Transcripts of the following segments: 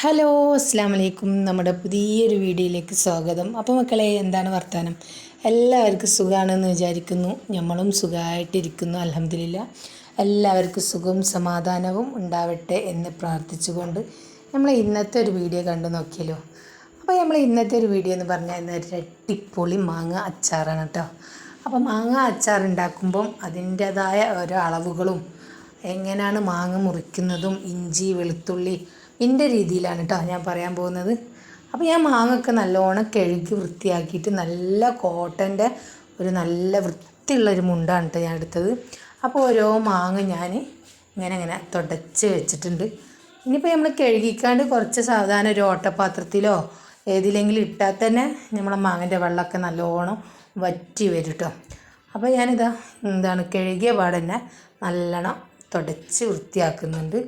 Hello അസ്സാം വലൈക്കും നമ്മുടെ പുതിയൊരു വീഡിയോയിലേക്ക് സ്വാഗതം. അപ്പോൾ മക്കളെ എന്താണ് വർത്തമാനം എല്ലാവർക്കും സുഖമാണെന്ന് വിചാരിക്കുന്നു. നമ്മളും സുഖമായിട്ടിരിക്കുന്നു അലഹമില്ല എല്ലാവർക്കും സുഖവും സമാധാനവും ഉണ്ടാവട്ടെ എന്ന് പ്രാർത്ഥിച്ചുകൊണ്ട് നമ്മൾ ഇന്നത്തെ ഒരു വീഡിയോ കണ്ടു നോക്കിയല്ലോ. അപ്പോൾ നമ്മൾ ഇന്നത്തെ ഒരു വീഡിയോ എന്ന് പറഞ്ഞാൽ ഒരു അടിപൊളി മാങ്ങ അച്ചാറാണ് കേട്ടോ. അപ്പോൾ മാങ്ങ അച്ചാർ ഉണ്ടാക്കുമ്പം അതിന്റേതായ ഓരോ അളവുകളും എങ്ങനെയാണ് മാങ്ങ മുറിക്കുന്നതും ഇഞ്ചി വെളുത്തുള്ളി എന്റെ രീതിയിലാണ് കേട്ടോ ഞാൻ പറയാൻ പോകുന്നത്. അപ്പോൾ ഞാൻ മാങ്ങൊക്കെ നല്ലോണം കഴുകി വൃത്തിയാക്കിയിട്ട് നല്ല കോട്ടന്റെ ഒരു നല്ല വൃത്തിയുള്ളൊരു മുണ്ടാണ് കേട്ടോ ഞാൻ എടുത്തത്. അപ്പോൾ ഓരോ മാങ്ങ ഞാൻ ഇങ്ങനെ ഇങ്ങനെ തുടച്ച് വെച്ചിട്ടുണ്ട്. ഇനിയിപ്പോൾ നമ്മൾ കഴുകിക്കാണ്ട് കുറച്ച് സാധാരണ ഒരു ഓട്ടപാത്രത്തിലോ ഏതിലെങ്കിലും ഇട്ടാൽ തന്നെ നമ്മളെ മാങ്ങന്റെ വെള്ളമൊക്കെ നല്ലോണം വറ്റി വരും കേട്ടോ അപ്പോൾ ഞാനിതാ എന്താണ് കഴുകിയ പാടന്നെ നല്ലോണം തുടച്ച് വൃത്തിയാക്കുന്നുണ്ട്.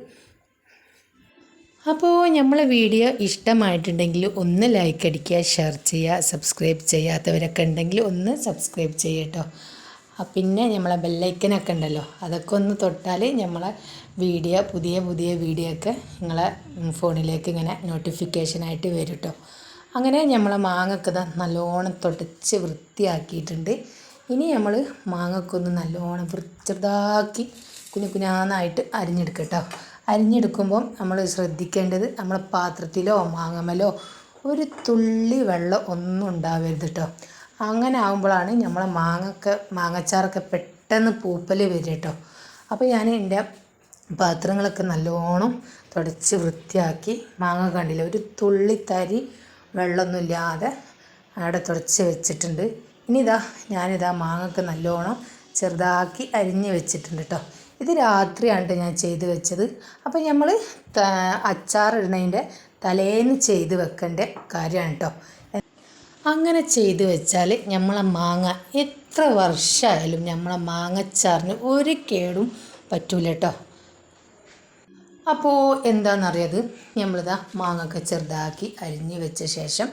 അപ്പോൾ നമ്മളെ വീഡിയോ ഇഷ്ടമായിട്ടുണ്ടെങ്കിൽ ഒന്ന് ലൈക്ക് അടിക്കുക ഷെയർ ചെയ്യുക സബ്സ്ക്രൈബ് ചെയ്യാത്തവരൊക്കെ ഉണ്ടെങ്കിൽ ഒന്ന് സബ്സ്ക്രൈബ് ചെയ്യട്ടോ പിന്നെ നമ്മളെ ബെല്ലൈക്കനൊക്കെ ഉണ്ടല്ലോ അതൊക്കെ ഒന്ന് തൊട്ടാൽ നമ്മളെ വീഡിയോ പുതിയ പുതിയ വീഡിയോ ഒക്കെ നിങ്ങളെ ഫോണിലേക്ക് ഇങ്ങനെ നോട്ടിഫിക്കേഷനായിട്ട് വരും കേട്ടോ അങ്ങനെ നമ്മളെ മാങ്ങക്ക് നല്ലോണം തുടച്ച് വൃത്തിയാക്കിയിട്ടുണ്ട്. ഇനി നമ്മൾ മാങ്ങക്കൊന്ന് നല്ലോണം ചെറുതാക്കി കുഞ്ഞു കുഞ്ഞാന്നായിട്ട് അരിഞ്ഞെടുക്കട്ടോ അരിഞ്ഞെടുക്കുമ്പം നമ്മൾ ശ്രദ്ധിക്കേണ്ടത് നമ്മൾ പാത്രത്തിലോ മാങ്ങമലോ ഒരു തുള്ളി വെള്ളം ഒന്നും ഉണ്ടാവരുത് കേട്ടോ അങ്ങനെ ആകുമ്പോഴാണ് നമ്മളെ മാങ്ങൊക്കെ മാങ്ങച്ചാറൊക്കെ പെട്ടെന്ന് പൂപ്പൽ വരിക കേട്ടോ അപ്പോൾ ഞാൻ എന്റെ പാത്രങ്ങളൊക്കെ നല്ലോണം തുടച്ച് വൃത്തിയാക്കി മാങ്ങ കണ്ടില്ല ഒരു തുള്ളി തരി വെള്ളമൊന്നുമില്ലാതെ അവിടെ തുടച്ച് വെച്ചിട്ടുണ്ട്. ഇനി ഇതാ ഞാനിതാ മാങ്ങൊക്കെ നല്ലോണം ചെറുതാക്കി അരിഞ്ഞ് വെച്ചിട്ടുണ്ട് കേട്ടോ ഇത് രാത്രിയാണ് ഞാൻ ചെയ്ത് വെച്ചത്. അപ്പോൾ നമ്മൾ അച്ചാറിടുന്നതിന്റെ തലേന്ന് ചെയ്ത് വെക്കേണ്ട കാര്യമാണ് കേട്ടോ അങ്ങനെ ചെയ്ത് വെച്ചാൽ നമ്മളെ മാങ്ങ എത്ര വർഷമായാലും നമ്മളെ മാങ്ങച്ചാറിന് ഒരു കേടും പറ്റൂല കേട്ടോ അപ്പോൾ എന്താണെന്നറിയത് നമ്മളിതാ മാങ്ങൊക്കെ ചെറുതാക്കി അരിഞ്ഞ് വെച്ച ശേഷം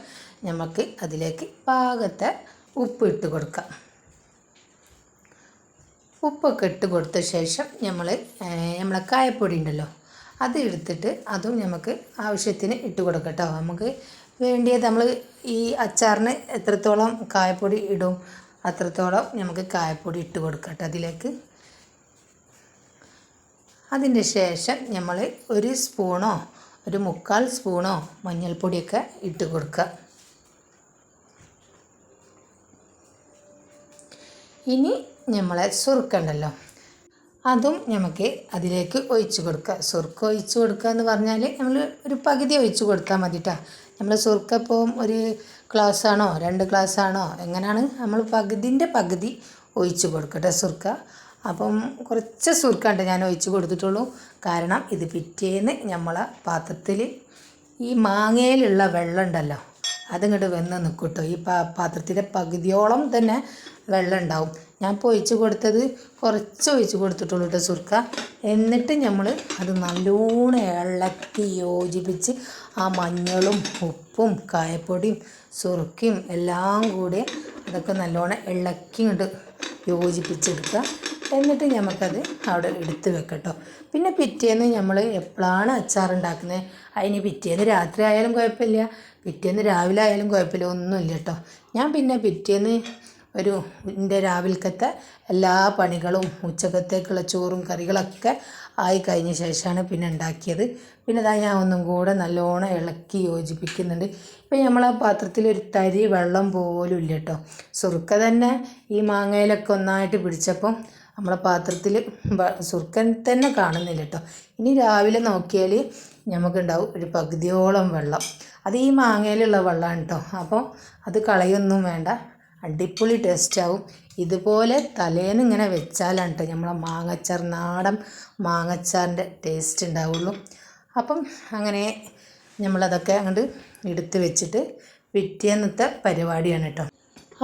നമുക്ക് അതിലേക്ക് പാകത്തെ ഉപ്പ് ഇട്ട് കൊടുക്കാം. ഉപ്പൊക്കെ ഇട്ട് കൊടുത്ത ശേഷം നമ്മൾ നമ്മളെ കായപ്പൊടി ഉണ്ടല്ലോ അത് എടുത്തിട്ട് അതും നമുക്ക് ആവശ്യത്തിന് ഇട്ട് കൊടുക്കട്ടോ നമുക്ക് വേണ്ടിയത് നമ്മൾ ഈ അച്ചാറിന് എത്രത്തോളം കായപ്പൊടി ഇടും അത്രത്തോളം നമുക്ക് കായപ്പൊടി ഇട്ട് കൊടുക്കട്ടോ അതിലേക്ക്. അതിന്റെ ശേഷം നമ്മൾ ഒരു സ്പൂണോ ഒരു മുക്കാൽ സ്പൂണോ മഞ്ഞൾപ്പൊടിയൊക്കെ ഇട്ട് കൊടുക്കുക ഇനി നമ്മളെ സുറുക്കുണ്ടല്ലോ. അതും നമുക്ക് അതിലേക്ക് ഒഴിച്ച് കൊടുക്കുക. സുറുക്ക് ഒഴിച്ച് കൊടുക്കുക എന്ന് പറഞ്ഞാൽ നമ്മൾ ഒരു പകുതി ഒഴിച്ച് കൊടുത്താൽ മതി കേട്ടോ നമ്മൾ സുറുക്ക ഇപ്പോൾ ഒരു ഗ്ലാസ് ആണോ രണ്ട് ഗ്ലാസ് ആണോ എങ്ങനെയാണ് നമ്മൾ പകുതിന്റെ പകുതി ഒഴിച്ച് കൊടുക്കട്ടെ സുർക്ക അപ്പം കുറച്ച് സുർക്കുണ്ട് ഞാൻ ഒഴിച്ച് കൊടുത്തിട്ടുള്ളൂ. കാരണം ഇത് പിറ്റേന്ന് നമ്മളെ പാത്രത്തിൽ ഈ മാങ്ങയിലുള്ള വെള്ളം ഉണ്ടല്ലോ അതിങ്ങോട്ട് വെന്ന് നിൽക്കും കേട്ടോ ഈ പാ പാത്രത്തിലെ പകുതിയോളം തന്നെ വെള്ളം ഉണ്ടാവും ഞാൻ ഇപ്പോൾ ഒഴിച്ച് കൊടുത്തത് കുറച്ച് ഒഴിച്ച് കൊടുത്തിട്ടുള്ളൂ കേട്ടോ സുർക്ക. എന്നിട്ട് നമ്മൾ അത് നല്ലോണം ഇളക്കി യോജിപ്പിച്ച് ആ മഞ്ഞളും ഉപ്പും കായപ്പൊടിയും സുറുക്കയും എല്ലാം കൂടി അതൊക്കെ നല്ലോണം ഇളക്കി ഇങ്ങോട്ട് യോജിപ്പിച്ചെടുക്കുക എന്നിട്ട് നമുക്കത് അവിടെ എടുത്ത് വെക്കട്ടോ പിന്നെ പിറ്റേന്ന് നമ്മൾ എപ്പോഴാണ് അച്ചാർ ഉണ്ടാക്കുന്നത് അതിന് പിറ്റേന്ന് രാത്രി ആയാലും കുഴപ്പമില്ല. പിറ്റേന്ന് രാവിലെ ആയാലും കുഴപ്പമില്ല. ഒന്നുമില്ല കേട്ടോ ഞാൻ പിന്നെ പിറ്റേന്ന് ഒരു എന്റെ രാവിലത്തെ എല്ലാ പണികളും ഉച്ചക്കത്തേക്കുള്ള ചോറും കറികളൊക്കെ ആയി കഴിഞ്ഞ ശേഷമാണ് പിന്നെ ഉണ്ടാക്കിയത്. പിന്നെ ഇതാ ഞാൻ ഒന്നും കൂടെ നല്ലോണം ഇളക്കി യോജിപ്പിക്കുന്നുണ്ട്. ഇപ്പം നമ്മൾ ആ പാത്രത്തിൽ ഒരു തരി വെള്ളം പോലും ഇല്ല കേട്ടോ. സുറുക്ക തന്നെ ഈ മാങ്ങയിലൊക്കെ ഒന്നായിട്ട് പിടിച്ചപ്പം നമ്മളെ പാത്രത്തിൽ സുർക്കൻ തന്നെ കാണുന്നില്ല കേട്ടോ. ഇനി രാവിലെ നോക്കിയാൽ നമുക്കുണ്ടാവും ഒരു പകുതിയോളം വെള്ളം. അത് ഈ മാങ്ങയിലുള്ള വെള്ളമാണ് കേട്ടോ. അപ്പോൾ അത് കളയൊന്നും വേണ്ട. അടിപൊളി ടേസ്റ്റ് ആവും. ഇതുപോലെ തലേന്ന് ഇങ്ങനെ വെച്ചാലാണ് കേട്ടോ നമ്മളെ മാങ്ങച്ചാർ നാടൻ മാങ്ങച്ചാറിന്റെ ടേസ്റ്റ് ഉണ്ടാവുള്ളൂ അപ്പം അങ്ങനെ നമ്മളതൊക്കെ അങ്ങോട്ട് എടുത്ത് വെച്ചിട്ട് പിറ്റേന്നത്തെ പരിപാടിയാണ് കേട്ടോ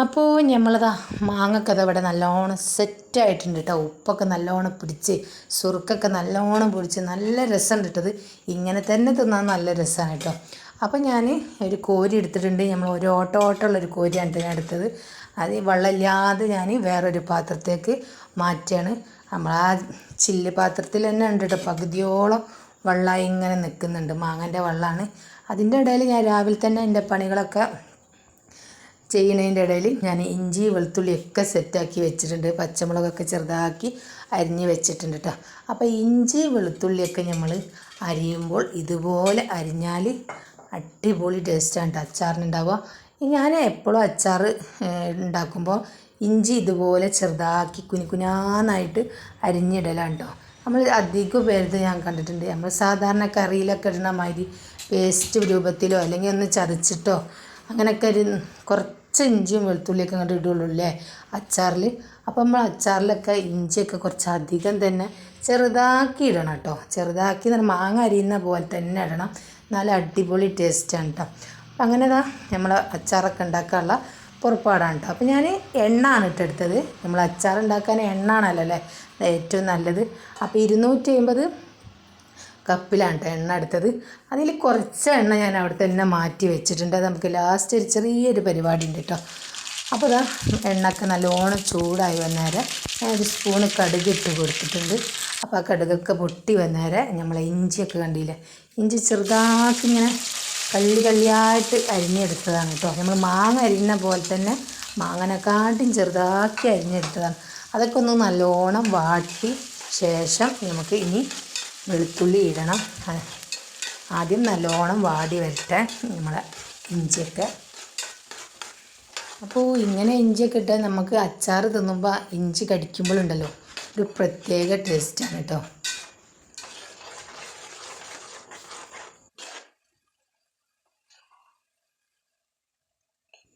അപ്പോൾ നമ്മളതാ മാങ്ങക്കഥ ഇവിടെ നല്ലോണം സെറ്റായിട്ടുണ്ട് കേട്ടോ ഉപ്പൊക്കെ നല്ലോണം പിടിച്ച് സുറുക്കൊക്കെ നല്ലോണം പിടിച്ച് നല്ല രസമുണ്ട് കേട്ടത് ഇങ്ങനെ തന്നെ തിന്നാൻ നല്ല രസമാണ് കേട്ടോ അപ്പോൾ ഞാൻ ഒരു കോരി എടുത്തിട്ടുണ്ട്. നമ്മൾ ഒരു ഓട്ടോ ഓട്ടമുള്ളൊരു കോരിയാണ് ഞാൻ എടുത്തത്. അത് വെള്ളമില്ലാതെ ഞാൻ വേറൊരു പാത്രത്തേക്ക് മാറ്റുകയാണ് നമ്മൾ ആ ചില്ല് പാത്രത്തിൽ തന്നെ ഉണ്ട് കേട്ടോ പകുതിയോളം വെള്ളമായി ഇങ്ങനെ നിൽക്കുന്നുണ്ട് മാങ്ങന്റെ വെള്ളമാണ് അതിന്റെ ഇടയിൽ ഞാൻ രാവിലെ തന്നെ എന്റെ പണികളൊക്കെ ചെയ്യുന്നതിന്റെ ഇടയിൽ ഞാൻ ഇഞ്ചി വെളുത്തുള്ളിയൊക്കെ സെറ്റാക്കി വെച്ചിട്ടുണ്ട്. പച്ചമുളകൊക്കെ ചെറുതാക്കി അരിഞ്ഞ് വെച്ചിട്ടുണ്ട് കേട്ടോ അപ്പോൾ ഇഞ്ചി വെളുത്തുള്ളിയൊക്കെ നമ്മൾ അരിയുമ്പോൾ ഇതുപോലെ അരിഞ്ഞാൽ അടിപൊളി ടേസ്റ്റാണ് കേട്ടോ അച്ചാറിനുണ്ടാവുക. ഞാൻ എപ്പോഴും അച്ചാർ ഉണ്ടാക്കുമ്പോൾ ഇഞ്ചി ഇതുപോലെ ചെറുതാക്കി കുനുകുനാന്നായിട്ട് അരിഞ്ഞിടലാണ് കേട്ടോ നമ്മൾ അധികം പേരത് ഞാൻ കണ്ടിട്ടുണ്ട്. നമ്മൾ സാധാരണ കറിയിലൊക്കെ ഇടുന്ന മാതിരി പേസ്റ്റ് രൂപത്തിലോ അല്ലെങ്കിൽ ഒന്ന് ചതച്ചിട്ടോ അങ്ങനെയൊക്കെ ഒരു കുറച്ച് ഇഞ്ചിയും വെളുത്തുള്ളിയൊക്കെ അങ്ങോട്ട് ഇടുള്ളൂ അല്ലേ? അച്ചാറിൽ അപ്പോൾ നമ്മൾ അച്ചാറിലൊക്കെ ഇഞ്ചിയൊക്കെ കുറച്ച് അധികം തന്നെ ചെറുതാക്കി ഇടണം കേട്ടോ. ചെറുതാക്കി എന്ന് മാങ്ങ അരിയുന്ന പോലെ തന്നെ ഇടണം. നല്ല അടിപൊളി ടേസ്റ്റാണ് കേട്ടോ അപ്പം അങ്ങനെ ഇതാ നമ്മൾ അച്ചാറൊക്കെ ഉണ്ടാക്കാനുള്ള പുറപ്പാടാണ് കേട്ടോ അപ്പോൾ ഞാൻ എണ്ണ ആണ് ഇട്ടെടുത്തത് നമ്മൾ അച്ചാർ ഉണ്ടാക്കാൻ എണ്ണ ആണല്ലോ അല്ലേ ഏറ്റവും നല്ലത്. അപ്പോൾ ഇരുന്നൂറ്റി അമ്പത് കപ്പിലാണ് കേട്ടോ എണ്ണ എടുത്തത്. അതിൽ കുറച്ച് എണ്ണ ഞാൻ അവിടെ തന്നെ മാറ്റി വെച്ചിട്ടുണ്ട്. അത് നമുക്ക് ലാസ്റ്റ് ഒരു ചെറിയൊരു പരിപാടി ഉണ്ട് കേട്ടോ അപ്പോൾ ഇതാ എണ്ണയൊക്കെ നല്ലോണം ചൂടായി വന്നേരം ഞാൻ ഒരു സ്പൂണ് കടുക് ഇട്ട് കൊടുത്തിട്ടുണ്ട്. അപ്പോൾ ആ കടുകൊക്കെ പൊട്ടി വന്നേരം നമ്മളെ ഇഞ്ചിയൊക്കെ കണ്ടില്ലേ? ഇഞ്ചി ചെറുതാക്കി ഇങ്ങനെ കള്ളി കള്ളിയായിട്ട് അരിഞ്ഞെടുത്തതാണ് കേട്ടോ. നമ്മൾ മാങ്ങ അരിഞ്ഞ പോലെ തന്നെ മാങ്ങനെക്കാട്ടും ചെറുതാക്കി അരിഞ്ഞെടുത്തതാണ്. അതൊക്കെ ഒന്ന് നല്ലോണം വാട്ടി ശേഷം നമുക്ക് ഇനി വെളുത്തുള്ളി ഇടണം. ആദ്യം നല്ലോണം വാടി വരട്ടെ. നമ്മളെ ഇഞ്ചിയൊക്കെ അപ്പോൾ ഇങ്ങനെ ഇഞ്ചിയൊക്കെ ഇട്ടാൽ നമുക്ക് അച്ചാർ തിന്നുമ്പോൾ ഇഞ്ചി കടിക്കുമ്പോഴുണ്ടല്ലോ ഒരു പ്രത്യേക ടേസ്റ്റാണ് കേട്ടോ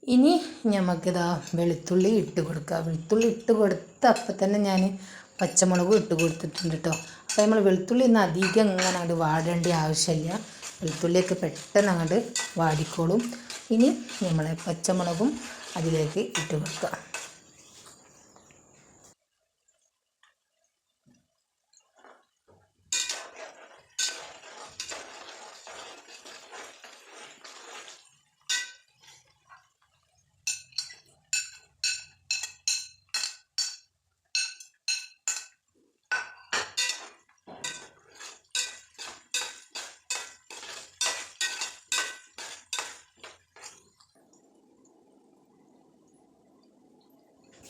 ഇനി നമുക്കിതാ വെളുത്തുള്ളി ഇട്ട് കൊടുക്കുക വെളുത്തുള്ളി ഇട്ട് കൊടുത്ത അപ്പം തന്നെ ഞാൻ പച്ചമുളകും ഇട്ട് കൊടുത്തിട്ടുണ്ട് കേട്ടോ അപ്പോൾ നമ്മൾ വെളുത്തുള്ളി ഒന്നും അധികം ഇങ്ങനെ അങ്ങോട്ട് വാടേണ്ട ആവശ്യമില്ല വെളുത്തുള്ളിയൊക്കെ പെട്ടെന്ന് അങ്ങോട്ട് വാടിക്കോളും. ഇനി നമ്മളെ പച്ചമുളകും അതിലേക്ക് ഇട്ട് കൊടുക്കുക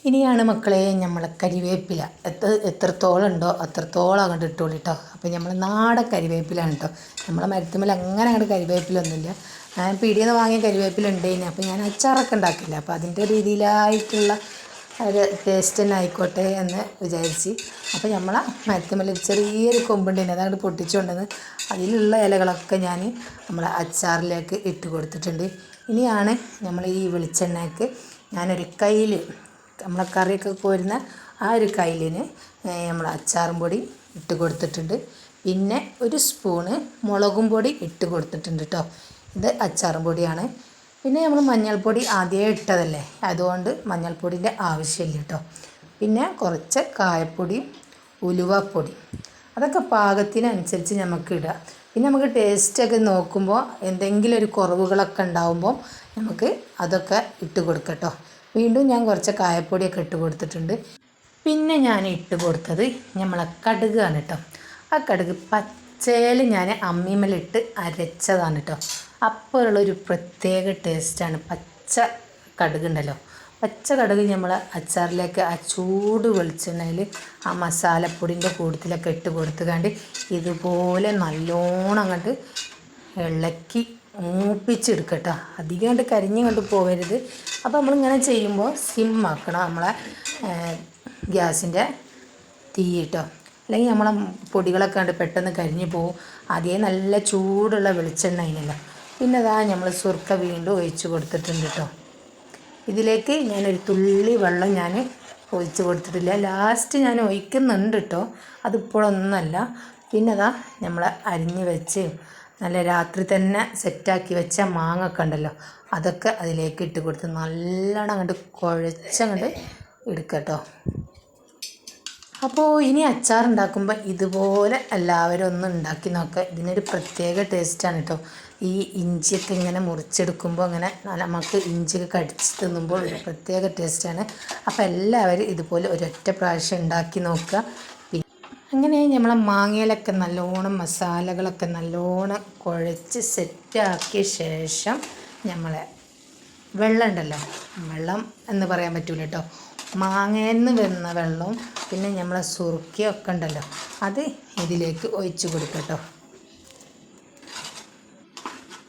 ഇനിയാണ് മക്കളെ നമ്മളെ കരിവേപ്പില. എത്ര എത്രത്തോളം ഉണ്ടോ അത്രത്തോളം അങ്ങോട്ട് ഇട്ടോളൂ കേട്ടോ അപ്പോൾ നമ്മൾ നാടൻ കരിവേപ്പിലാണ് കേട്ടോ നമ്മളെ മരത്തുമ്മൽ അങ്ങനെ അങ്ങോട്ട് കരിവേപ്പിലൊന്നുമില്ല ഞാൻ പീടിയിൽ നിന്ന് വാങ്ങിയ കരിവേപ്പില ഉണ്ടായിന് അപ്പോൾ ഞാൻ അച്ചാറൊക്കെ ഉണ്ടാക്കില്ല. അപ്പോൾ അതിന്റെ രീതിയിലായിട്ടുള്ള ഒരു ടേസ്റ്റ് തന്നെ ആയിക്കോട്ടെ എന്ന് വിചാരിച്ച്. അപ്പോൾ നമ്മളെ മരത്തുമ്മൽ ചെറിയൊരു കൊമ്പുണ്ടേന്. അതങ്ങോട്ട് പൊട്ടിച്ചുകൊണ്ടെന്ന് അതിലുള്ള ഇലകളൊക്കെ ഞാൻ നമ്മളെ അച്ചാറിലേക്ക് ഇട്ട് കൊടുത്തിട്ടുണ്ട്. ഇനിയാണ് നമ്മൾ ഈ വെളിച്ചെണ്ണയ്ക്ക് ഞാനൊരു കയ്യിൽ നമ്മളെ കറിയൊക്കെ കോരുന്ന ആ ഒരു കയ്യിലിന് നമ്മൾ അച്ചാറും പൊടി ഇട്ട് കൊടുത്തിട്ടുണ്ട്. പിന്നെ ഒരു സ്പൂണ് മുളകും പൊടി ഇട്ട് കൊടുത്തിട്ടുണ്ട് കേട്ടോ ഇത് അച്ചാറും പൊടിയാണ്. പിന്നെ നമ്മൾ മഞ്ഞൾപ്പൊടി ആദ്യമേ ഇട്ടതല്ലേ? അതുകൊണ്ട് മഞ്ഞൾപ്പൊടിന്റെ ആവശ്യമില്ല കേട്ടോ പിന്നെ കുറച്ച് കായപ്പൊടിയും ഉലുവപ്പൊടി. അതൊക്കെ പാകത്തിനനുസരിച്ച് നമുക്ക് ഇടുക. പിന്നെ നമുക്ക് ടേസ്റ്റൊക്കെ നോക്കുമ്പോൾ എന്തെങ്കിലും ഒരു കുറവുകളൊക്കെ ഉണ്ടാകുമ്പോൾ നമുക്ക് അതൊക്കെ ഇട്ട് കൊടുക്കട്ടോ വീണ്ടും ഞാൻ കുറച്ച് കായപ്പൊടിയൊക്കെ ഇട്ട് കൊടുത്തിട്ടുണ്ട്. പിന്നെ ഞാൻ ഇട്ട് കൊടുത്തത് നമ്മളെ കടുകാണ് കേട്ടോ ആ കടുക് പച്ചയിൽ ഞാൻ അമ്മിമലിട്ട് അരച്ചതാണ് കേട്ടോ അപ്പോഴുള്ളൊരു പ്രത്യേക ടേസ്റ്റാണ് പച്ച കടുകുണ്ടല്ലോ. പച്ച കടുക് നമ്മൾ അച്ചാറിലേക്ക് ആ ചൂട് വെളിച്ചെണ്ണയിൽ ആ മസാലപ്പൊടിന്റെ കൂട്ടത്തിലൊക്കെ ഇട്ട് കൊടുത്തുകൊണ്ട് ഇതുപോലെ നല്ലോണം അങ്ങോട്ട് ഇളക്കി മൂപ്പിച്ചെടുക്കട്ടോ അധികം കണ്ട് കരിഞ്ഞ് കണ്ട് പോകരുത്. അപ്പോൾ നമ്മളിങ്ങനെ ചെയ്യുമ്പോൾ സിം ആക്കണം. നമ്മളെ ഗ്യാസിന്റെ തീ കേട്ടോ അല്ലെങ്കിൽ നമ്മളെ പൊടികളൊക്കെ കണ്ട് പെട്ടെന്ന് കരിഞ്ഞു പോകും അതേ നല്ല ചൂടുള്ള വെളിച്ചെണ്ണ അതിനല്ല. പിന്നെ അതാ നമ്മൾ സുർക്ക വീണ്ടും ഒഴിച്ചു കൊടുത്തിട്ടുണ്ട് കേട്ടോ ഇതിലേക്ക് ഞാനൊരു തുള്ളി വെള്ളം ഞാൻ ഒഴിച്ചു കൊടുത്തിട്ടില്ല. ലാസ്റ്റ് ഞാൻ ഒഴിക്കുന്നുണ്ട് കേട്ടോ അതിപ്പോഴൊന്നല്ല. പിന്നെ അതാ നമ്മൾ അരിഞ്ഞ് വെച്ച് നല്ല രാത്രി തന്നെ സെറ്റാക്കി വെച്ച മാങ്ങ ഒക്കെ ഉണ്ടല്ലോ അതൊക്കെ അതിലേക്ക് ഇട്ട് കൊടുത്ത് നല്ലോണം അങ്ങോട്ട് കുഴച്ചങ്ങോട്ട് എടുക്കട്ടോ. അപ്പോൾ ഇനി അച്ചാർ ഉണ്ടാക്കുമ്പോൾ ഇതുപോലെ എല്ലാവരും ഒന്ന് ഉണ്ടാക്കി നോക്കുക ഇതിനൊരു പ്രത്യേക ടേസ്റ്റാണ് കേട്ടോ ഈ ഇഞ്ചിയൊക്കെ ഇങ്ങനെ മുറിച്ചെടുക്കുമ്പോൾ അങ്ങനെ നമുക്ക് ഇഞ്ചിയൊക്കെ കടിച്ച് തിന്നുമ്പോൾ ഒരു പ്രത്യേക ടേസ്റ്റാണ് അപ്പോൾ എല്ലാവരും ഇതുപോലെ ഒരൊറ്റ പ്രാവശ്യം ഉണ്ടാക്കി നോക്കുക. അങ്ങനെ നമ്മളെ മാങ്ങയിലൊക്കെ നല്ലോണം മസാലകളൊക്കെ നല്ലോണം കുഴച്ച് സെറ്റാക്കിയ ശേഷം നമ്മളെ വെള്ളം ഉണ്ടല്ലോ വെള്ളം എന്ന് പറയാൻ പറ്റൂല കേട്ടോ മാങ്ങയിൽ നിന്ന് വരുന്ന വെള്ളവും പിന്നെ നമ്മളെ സുറുക്കിയൊക്കെ ഉണ്ടല്ലോ അത് ഇതിലേക്ക് ഒഴിച്ച് കേട്ടോ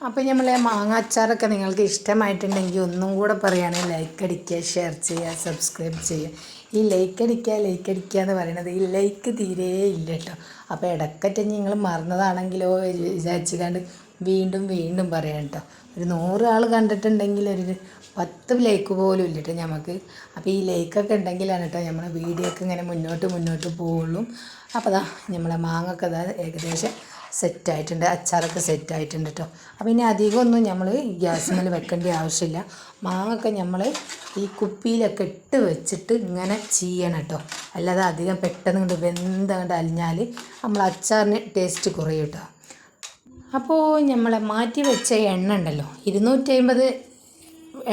അപ്പോൾ നമ്മളെ മാങ്ങ അച്ചാറൊക്കെ നിങ്ങൾക്ക് ഇഷ്ടമായിട്ടുണ്ടെങ്കിൽ ഒന്നും കൂടെ പറയുകയാണെങ്കിൽ ലൈക്ക് അടിക്കുക ഷെയർ ചെയ്യുക സബ്സ്ക്രൈബ് ചെയ്യുക. ഈ ലൈക്ക് അടിക്കുക ലൈക്ക് അടിക്കുക എന്ന് പറയുന്നത് ഈ ലൈക്ക് തീരെ ഇല്ല കേട്ടോ. അപ്പോൾ ഇടക്കറ്റ് നിങ്ങൾ മറന്നതാണെങ്കിലോ വിചാരിച്ചുകൊണ്ട് വീണ്ടും വീണ്ടും പറയാം കേട്ടോ. ഒരു നൂറ് ആൾ കണ്ടിട്ടുണ്ടെങ്കിൽ ഒരു പത്ത് ലൈക്ക് പോലും ഇല്ല കേട്ടോ നമുക്ക് അപ്പോൾ ഈ ലൈക്കൊക്കെ ഉണ്ടെങ്കിലാണ് കേട്ടോ നമ്മുടെ വീഡിയോ ഒക്കെ ഇങ്ങനെ മുന്നോട്ട് മുന്നോട്ട് പോവുള്ളൂ. അപ്പോൾ അതാ നമ്മളെ മാങ്ങൊക്കെ അതാ ഏകദേശം സെറ്റായിട്ടുണ്ട് അച്ചാറൊക്കെ സെറ്റായിട്ടുണ്ട് കേട്ടോ അപ്പോൾ ഇനി അധികമൊന്നും നമ്മൾ ഗ്യാസ് മേൽ വെക്കേണ്ട ആവശ്യമില്ല. മാങ്ങൊക്കെ നമ്മൾ ഈ കുപ്പിയിലൊക്കെ ഇട്ട് വെച്ചിട്ട് ഇങ്ങനെ ചെയ്യണം കേട്ടോ അല്ലാതെ അധികം പെട്ടെന്ന് കൊണ്ട് വെന്തങ്ങോട്ട് അലിഞ്ഞാൽ നമ്മൾ അച്ചാറിന് ടേസ്റ്റ് കുറയും കേട്ടോ അപ്പോൾ നമ്മളെ മാറ്റി വെച്ച എണ്ണ ഉണ്ടല്ലോ ഇരുന്നൂറ്റി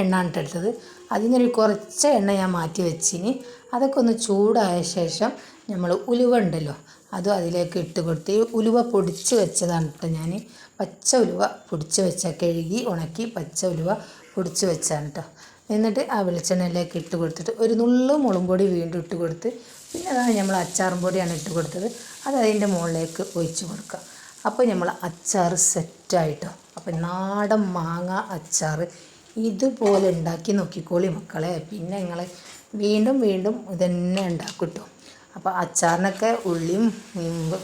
എണ്ണാണ് എടുത്തത്. അതിൽ കുറച്ച് എണ്ണ ഞാൻ മാറ്റി വെച്ചിന്. അതൊക്കെ ഒന്ന് ചൂടായ ശേഷം നമ്മൾ ഉലുവ ഉണ്ടല്ലോ അതും അതിലേക്ക് ഇട്ട് കൊടുത്ത് ഈ ഉലുവ പൊടിച്ച് വെച്ചതാണ് കേട്ടോ ഞാൻ. പച്ച ഉലുവ പൊടിച്ച് വെച്ച കഴുകി ഉണക്കി പച്ച ഉലുവ പൊടിച്ച് വെച്ചാണ് കേട്ടോ. എന്നിട്ട് ആ വെളിച്ചെണ്ണയിലേക്ക് ഇട്ട് കൊടുത്തിട്ട് ഒരു നുള്ളു മുളകും പൊടി വീണ്ടും ഇട്ട് കൊടുത്ത് പിന്നെ അതാണ് നമ്മൾ അച്ചാറും പൊടിയാണ് ഇട്ട് കൊടുത്തത്. അത് അതിന്റെ മുകളിലേക്ക് ഒഴിച്ച് കൊടുക്കുക. അപ്പോൾ നമ്മൾ അച്ചാർ സെറ്റായിട്ടോ. അപ്പോൾ നാടൻ മാങ്ങ അച്ചാർ ഇതുപോലെ ഉണ്ടാക്കി നോക്കിക്കോളി മക്കളെ. പിന്നെ നിങ്ങൾ വീണ്ടും വീണ്ടും ഇതന്നെ ഉണ്ടാക്കും കേട്ടോ. അപ്പോൾ അച്ചാറിനൊക്കെ ഉള്ളിയും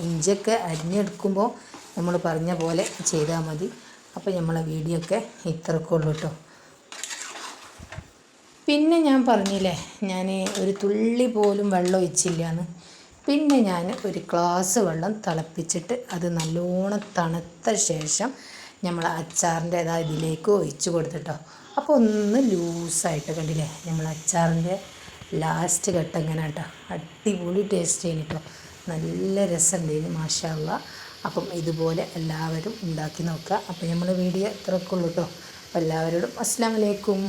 ഇഞ്ചിയൊക്കെ അരിഞ്ഞെടുക്കുമ്പോൾ നമ്മൾ പറഞ്ഞ പോലെ ചെയ്താൽ മതി. അപ്പോൾ നമ്മളെ വീഡിയോ ഒക്കെ ഇത്രക്കുള്ളൂ കേട്ടോ പിന്നെ ഞാൻ പറഞ്ഞില്ലേ ഞാൻ ഒരു തുള്ളി പോലും വെള്ളം ഒഴിച്ചില്ലാന്ന്. പിന്നെ ഞാൻ ഒരു ഗ്ലാസ് വെള്ളം തിളപ്പിച്ചിട്ട് അത് നല്ലോണം തണുത്ത ശേഷം നമ്മൾ അച്ചാറിന്റെ ഇതാ ഇതിലേക്ക് ഒഴിച്ചു കൊടുത്തിട്ടോ. അപ്പോൾ ഒന്ന് ലൂസായിട്ട് കണ്ടില്ലേ നമ്മൾ അച്ചാറിന്റെ ലാസ്റ്റ് ഘട്ടം ഇങ്ങനെ കേട്ടോ. അടിപൊളി ടേസ്റ്റ് ചെയ്യുന്നു കേട്ടോ. നല്ല രസമുണ്ടായിരുന്നു മാഷാല്ല അപ്പം ഇതുപോലെ എല്ലാവരും ഉണ്ടാക്കി നോക്കുക. അപ്പം നമ്മൾ വീഡിയോ ഇത്രക്കുള്ളൂ കേട്ടോ. അപ്പോൾ എല്ലാവരോടും അസ്സാം വലൈക്കും